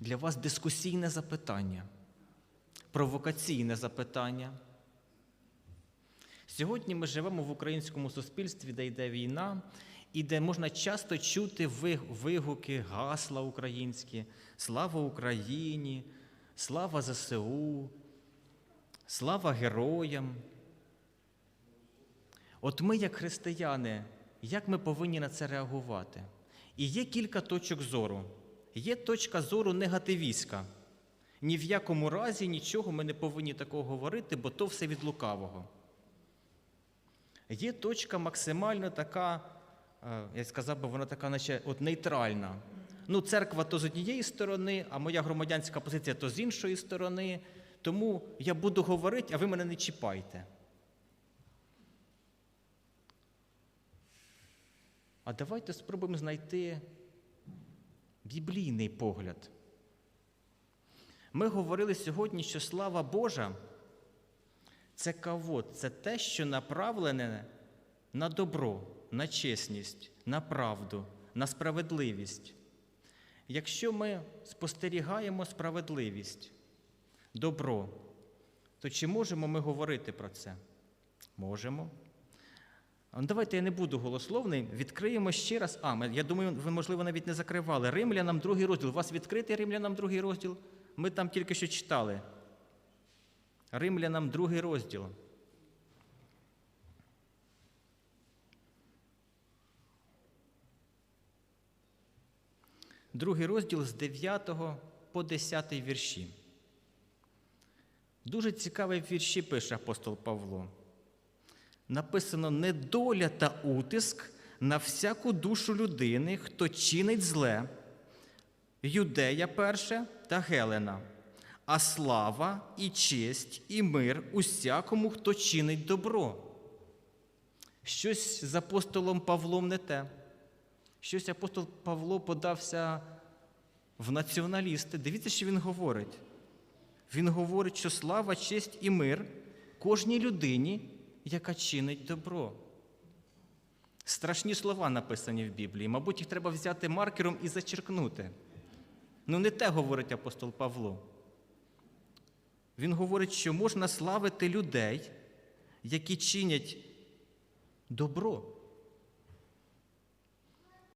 для вас дискусійне запитання, провокаційне запитання. Сьогодні ми живемо в українському суспільстві, де йде війна, і де можна часто чути вигуки, гасла українські, слава Україні, слава ЗСУ, слава героям. От ми, як християни, як ми повинні на це реагувати? І є кілька точок зору. Є точка зору негативістська. Ні в якому разі нічого ми не повинні такого говорити, бо то все від лукавого. Є точка максимально така, е, я сказав би, вона така, наче от нейтральна. Ну, церква то з однієї сторони, а моя громадянська позиція то з іншої сторони. Тому я буду говорити, а ви мене не чіпайте. А давайте спробуємо знайти біблійний погляд. Ми говорили сьогодні, що слава Божа це кавод, це те, що направлене на добро, на чесність, на правду, на справедливість. Якщо ми спостерігаємо справедливість, добро, то чи можемо ми говорити про це? Можемо. Ну, Давайте я не буду голословний. Відкриємо ще раз. А, я думаю, ви, можливо, навіть не закривали. Римлянам другий розділ. У вас відкритий Римлянам другий розділ? Ми там тільки що читали. Римлянам другий розділ. Другий розділ з 9 по 10 вірші. Дуже цікаві вірші пише апостол Павло. Написано недоля та утиск на всяку душу людини, хто чинить зле, юдея перше та Гелена, а слава і честь, і мир усякому, хто чинить добро. Щось з апостолом Павлом не те. Щось апостол Павло подався в націоналісти. Дивіться, що він говорить. Він говорить, що слава, честь і мир кожній людині, яка чинить добро. Страшні слова написані в Біблії. Мабуть, їх треба взяти маркером і зачеркнути. Ну, не те говорить апостол Павло. Він говорить, що можна славити людей, які чинять добро.